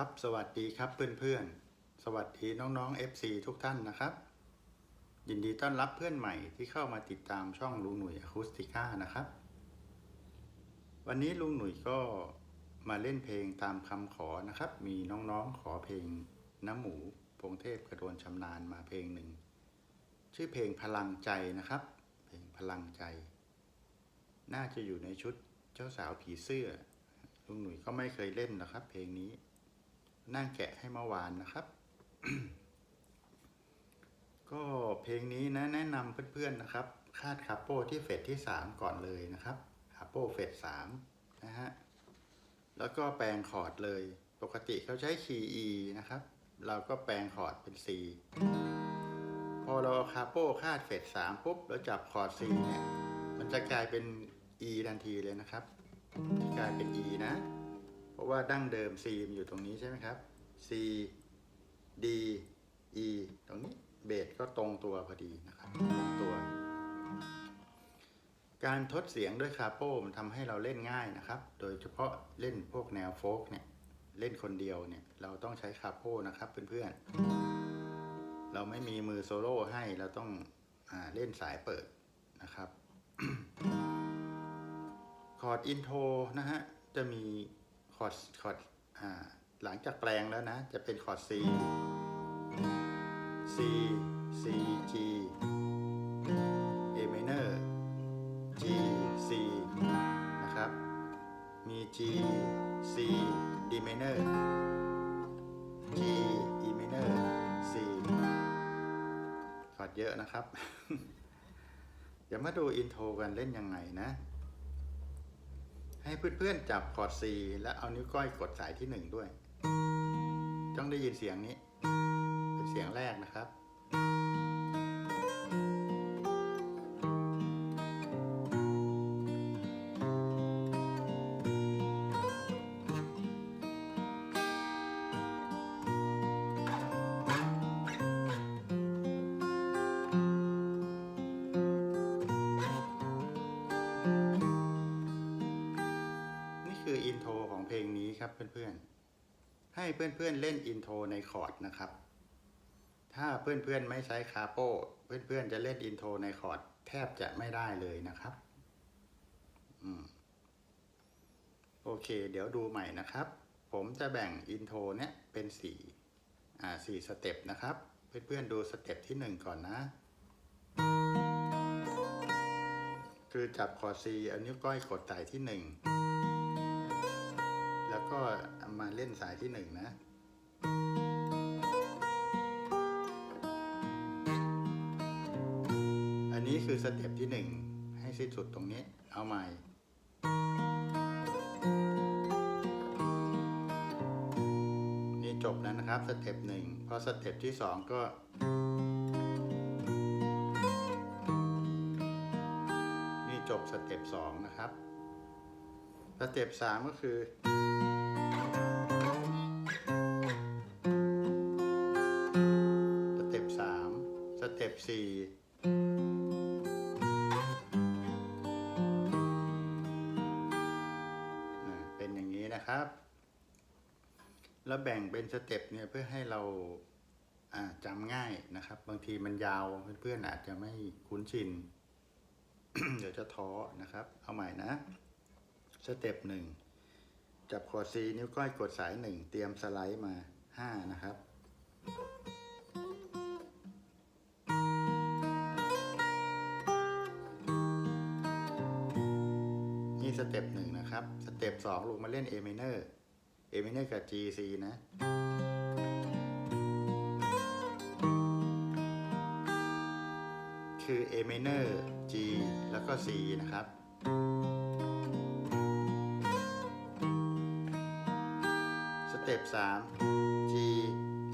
ครับสวัสดีครับเพื่อนๆ สวัสดีน้องๆ FC ทุกท่านนะครับ ยินดีต้อนรับเพื่อนใหม่ที่เข้ามาติดตามช่องลุงหนุ่ยอะคูสติก้านะครับ วันนี้ลุงหนุ่ยก็มาเล่นเพลงตามคำขอนะครับ มีน้องๆขอเพลงน้ำหมูพงเทพกระโดนชำนาญมาเพลงหนึ่ง ชื่อเพลงพลังใจนะครับ เพลงพลังใจ น่าจะอยู่ในชุดเจ้าสาวผีเสื้อลุงหนุ่ยก็ไม่เคยเล่นนะครับ เพลงนี้ นั่งแกะให้เมื่อวานนะครับ ก็เพลงนี้นะแนะนำเพื่อนๆนะครับ คาดคาโป้ที่เฟสที่สามก่อนเลยนะครับคาโป้เฟสสามนะฮะแล้วก็แปลงคอร์ดเลย ปกติเขาใช้คีย์ E นะครับ เราก็แปลงคอร์ดเป็น C พอเราคาโป้คาดเฟสสามปุ๊บเราจับคอร์ด C เนี่ยมันจะกลายเป็น E ทันทีเลยนะครับจะกลายเป็น E นะ เพราะว่าดั้งเดิม C มันอยู่ตรงนี้ใช่ไหมครับ C D E ตรงนี้เบสก็ตรงตัวพอดีนะครับตรงตัว การทดเสียงด้วยคาโป้มันทำให้เราเล่นง่ายนะครับ โดยเฉพาะเล่นพวกแนวโฟกเนี่ยเล่นคนเดียวเนี่ยเราต้องใช้คาโป้นะครับเพื่อนๆ เราไม่มีมือโซโล่ให้เราต้องอเล่นสายเปิดนะครับ คอร์ดอินโทรนะฮะจะมี คอร์ดคอร์ดหลังจากแปลงแล้วนะ จะเป็นคอร์ด C C C G A minor G C นะครับ มี G C D minor G E minor C คอร์ดเยอะนะครับ เดี๋ยวมาดูอินโทรกันเล่นยังไงนะ ให้เพื่อนๆจับคอร์ด C และเอานิ้วก้อยกดสายที่หนึ่งด้วย ต้องได้ยินเสียงนี้ เป็นเสียงแรกนะครับ ให้เพื่อนๆเล่นอินโทรในคอร์ดนะครับ ถ้าเพื่อนๆไม่ใช้คาโปเพื่อนๆจะเล่นอินโทรในคอร์ดแทบจะไม่ได้เลยนะครับอืมโอเค เดี๋ยวดูใหม่นะครับ ผมจะแบ่งอินโทรเนี้ยเป็นสี่อ่าสี่สเต็ปนะครับ เพื่อนๆดูสเต็ปที่หนึ่งก่อนนะคือจับคอร์ด C เอานิ้วก้อยกดสายที่หนึ่งแล้วก็ มาเล่นสายที่หนึ่งนะอันนี้คือสเต็ปที่หนึ่งให้สิ้นสุดตรงนี้ เอาใหม่ นี่จบแล้วนะครับสเต็ปหนึ่งพอสเต็ปที่สองก็นี่จบสเต็ปสองนะครับ สเต็ปสามก็คือ สเต็ปสามสเต็ปสี่นะเป็นอย่างนี้นะครับ แล้วแบ่งเป็นสเต็ปเนี่ยเพื่อให้เราอ่าจำง่ายนะครับ บางทีมันยาวเพื่อนๆอาจจะไม่คุ้นชิน เดี๋ยวจะท้อนะครับ เอาใหม่นะ สเต็ปหนึ่ง จับคอร์ด C นิ้วก้อยกดสายหนึ่งเตรียมสไลด์มาห้านะครับ นี่สเต็ปหนึ่งนะครับ สเต็ปสองลงมาเล่น A minor A minor กับ G C นะ คือ A minor G แล้วก็ C นะครับ เต็ป3 G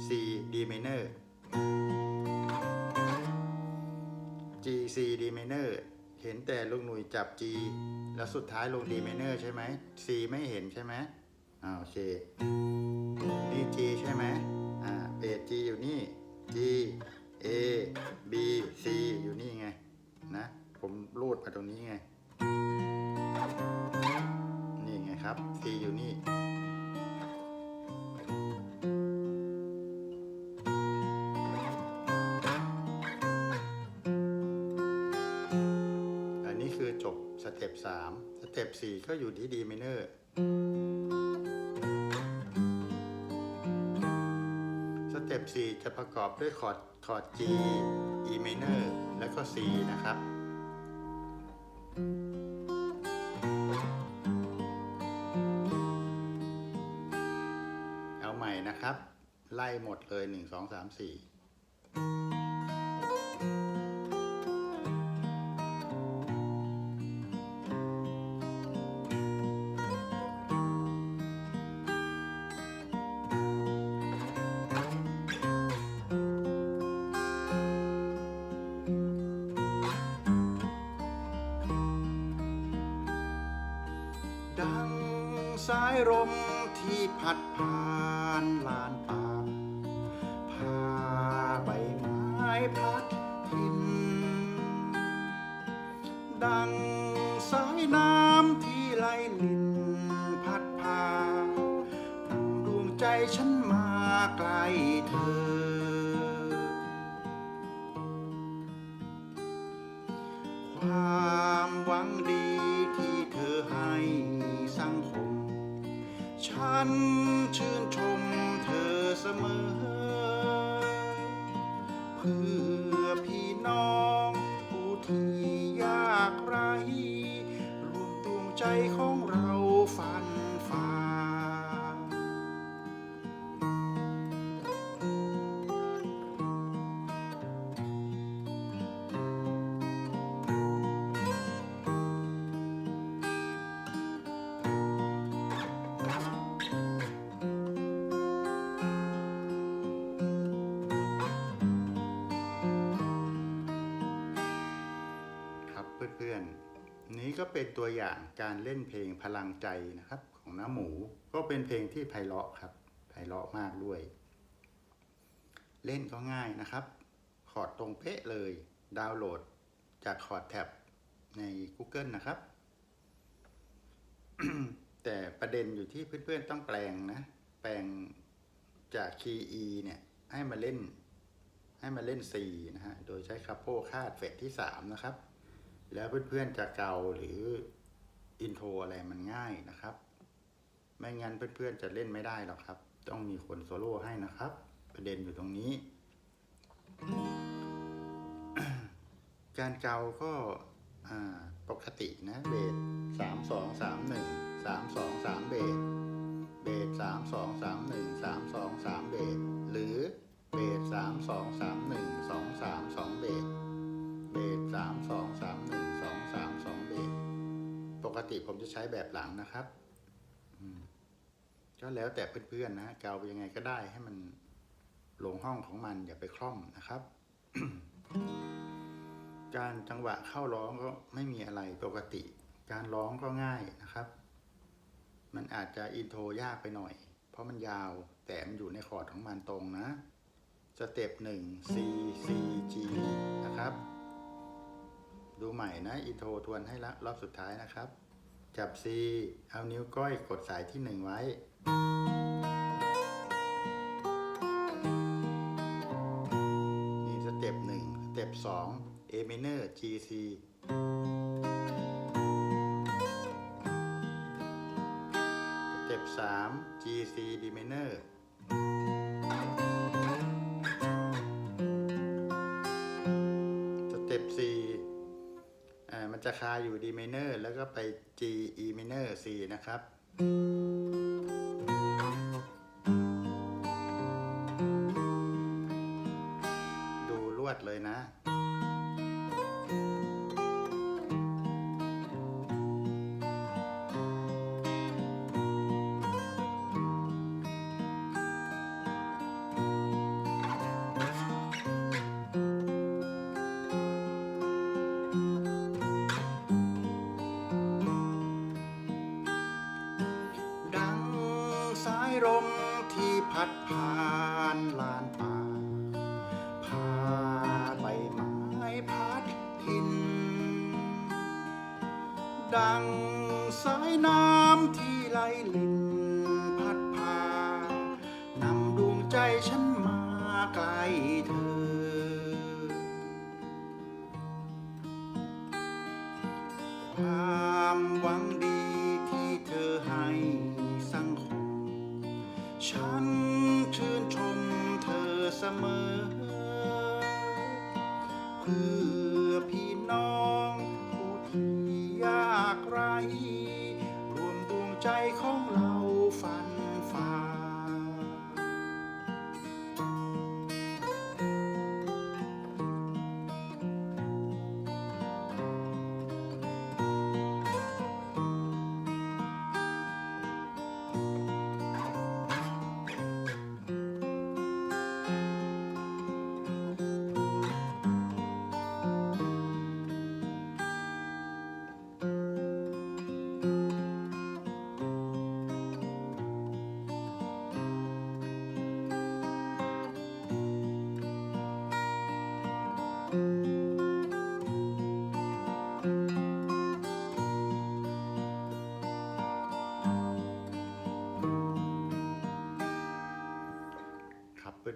C D minor G C D minor เห็นแต่ลุงหนุ่ยจับ G แล้วสุดท้ายลง D minor ใช่ไหม C ไม่เห็นใช่ไหมอ่าโอเค นี่ G ใช่ไหมอ่าเบส G อยู่นี่ G A B C อยู่นี่ไง นะ ผมรูดมาตรงนี้ไง นี่ไงครับ C อยู่นี่ ก็อยู่ที่ดีไมเนอร์สเต็ปสี่จะประกอบด้วยคอร์ดคอร์ด G E minor แล้วก็ C นะครับ เอาใหม่นะครับ ไล่หมดเลย 1 2 3 4 สายลมที่พัดผ่านลานป่าพาใบไม้พัดทิน ดังสายน้ำที่ไหลลินพัดพานำดวงใจฉันมาไกลเธอความหวังดี ฉันชื่นชมเธอเสมอเพื่อ เพื่อนๆ นี้ก็เป็นตัวอย่างการเล่นเพลงพลังใจนะครับของน้าหมู ก็เป็นเพลงที่ไพเราะครับไพเราะมากด้วย เล่นก็ง่ายนะครับคอร์ดตรงเป๊ะเลย ดาวน์โหลดจากคอร์ดแท็บใน Google นะครับ แต่ประเด็นอยู่ที่เพื่อนๆต้องแปลงนะ แปลงจากคีย์ E เนี่ย ให้มาเล่น ให้มาเล่น C นะฮะ โดยใช้คัพโปคาดเฟสที่ 3 นะครับ แล้วเพื่อนๆจะเกาหรืออินโทรอะไรมันง่ายนะครับ ไม่งั้นเพื่อนๆจะเล่นไม่ได้หรอกครับ ต้องมีคนโซโล่ให้นะครับ ประเด็นอยู่ตรงนี้ การเกาก็ปกตินะเบสสามสองสามหนึ่งสามสองสามเบสเบสสามสองสามหนึ่งสามสองสามเบสหรือเบสสามสองสามหนึ่งสองสามสองเบส เบสสามสองสามหนึ่งสองสามสองเบสปกติผมจะใช้แบบหลังนะครับก็แล้วแต่เพื่อนๆนะเกาไปยังไงก็ได้ให้มันลงห้องของมันอย่าไปคล่อมนะครับ การจังหวะเข้าร้องก็ไม่มีอะไรปกติ การร้องก็ง่ายนะครับ มันอาจจะอินโทรยากไปหน่อย เพราะมันยาวแต่มันอยู่ในคอร์ดของมันตรงนะ สเต็ปหนึ่ง C C G ดูใหม่นะอินโทรทวนให้ละรอบสุดท้ายนะครับ จับ C เอานิ้วก้อยกดสายที่หนึ่งไว้ นี่สเต็ปหนึ่งสเต็ปสอง A minor G C สเต็ปสาม G C D minor จะคาอยู่ดีเมเนอร์แล้วก็ไป G E minor C นะครับ สายลมที่พัดผ่านลานป่าพาใบไม้พัดทิน ดังสายน้ำ เ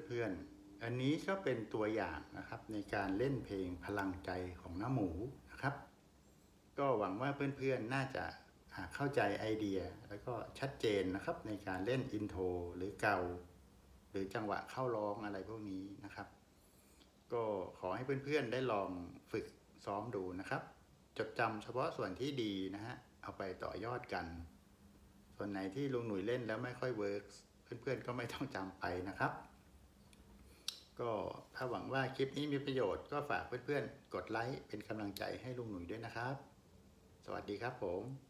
เพื่อนๆอันนี้ก็เป็นตัวอย่างนะครับในการเล่นเพลงพลังใจของน้าหมูนะครับ ก็หวังว่าเพื่อนๆน่าจะเข้าใจไอเดียแล้วก็ชัดเจนนะครับในการเล่นอินโทรหรือเกาหรือจังหวะเข้าร้องอะไรพวกนี้นะครับ ก็ขอให้เพื่อนๆได้ลองฝึกซ้อมดูนะครับ จดจำเฉพาะส่วนที่ดีนะฮะเอาไปต่อยอดกัน ส่วนไหนที่ลุงหนุ่ยเล่นแล้วไม่ค่อยเวิร์กเพื่อนๆก็ไม่ต้องจำไปนะครับ ก็ถ้าหวังว่าคลิปนี้มีประโยชน์ก็ฝากเพื่อนๆ กดไลค์เป็นกำลังใจให้ลุงหนุ่ยด้วยนะครับ สวัสดีครับผม